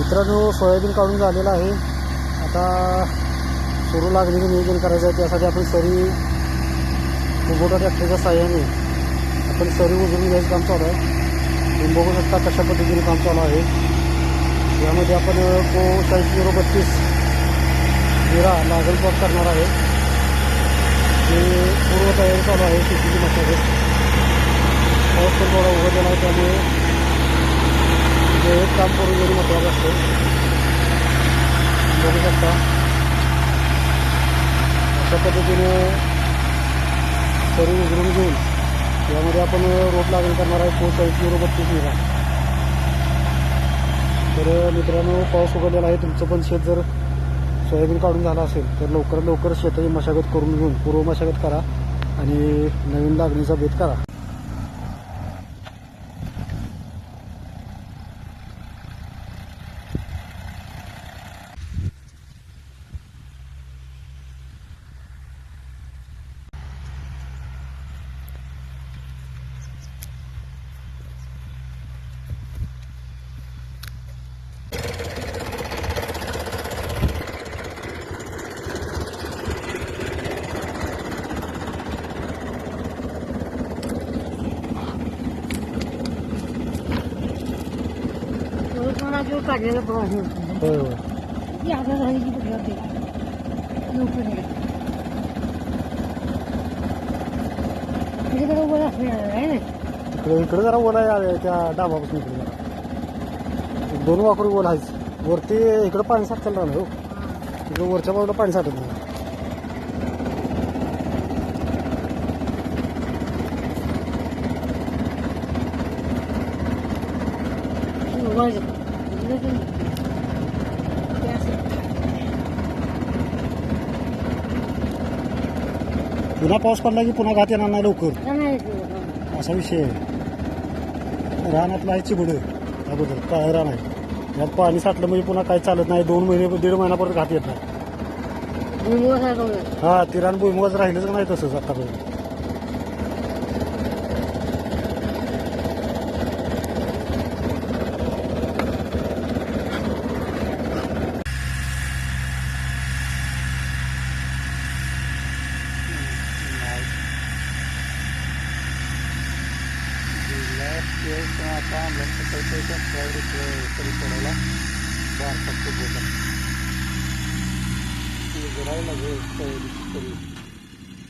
मित्रांनो सोयाबीन काढून झालेलं आहे. आता सुरू लागणीचं नियोजन करायचं आहे. त्यासाठी आपण सरी कुबोटा ट्रॅक्टरच्या साह्याने आपण सरी उजळून घ्यायचं काम चालू आहे. तुम्ही बघू शकता कशा पद्धतीने काम चालू आहे. यामध्ये आपण को चाळीस झिरो बत्तीस विरा लागण करणार आहे. ते पूर्व तयारी चालू आहे शेतीची मशागत. पाऊस पण थोडा उघडलेला आहे त्यामुळे काम करून घेऊन महत्वाचं असतो बघू शकता. अशा पद्धतीने शरीर उघडून घेऊन यामध्ये आपण रोप लागण करणार आहे. तो चाळीस बरोबर बत्तीस विरा तर मित्रांनो पाऊस उघडलेला आहे. तुमचं पण शेत जर सोयाबीन काढून झालं असेल तर लवकरात लवकर शेताची मशागत करून घेऊन पूर्व मशागत करा आणि नवीन लागणीचा भेद करा. काढलेलं हे होय होय ती आता झाली की बघा ते लवकर आहे. तिकडे उभं असणार आहे ना? इकडे इकडे जरा ओला आहे त्या डाबापासून इकडे जरा. एक दोन वाकडी ओला आहेच वरती इकडे पाणी साठतं राहणार हो. इकडे वरच्या बाजूला पाणी साठत नाही. उभं आहे. पुन्हा पाऊस पडला की पुन्हा घात येणार नाही लवकर. असा विषय आहे. रानातलं आहे चिबड अगोदर काय रान आहे. त्यात पाणी साठलं म्हणजे पुन्हा काही चालत नाही. दोन महिने दीड महिन्यापर्यंत घात येत नाही. हा तिरान भुईमुगाच राहिलंच नाही तसंच आतापर्यंत. आता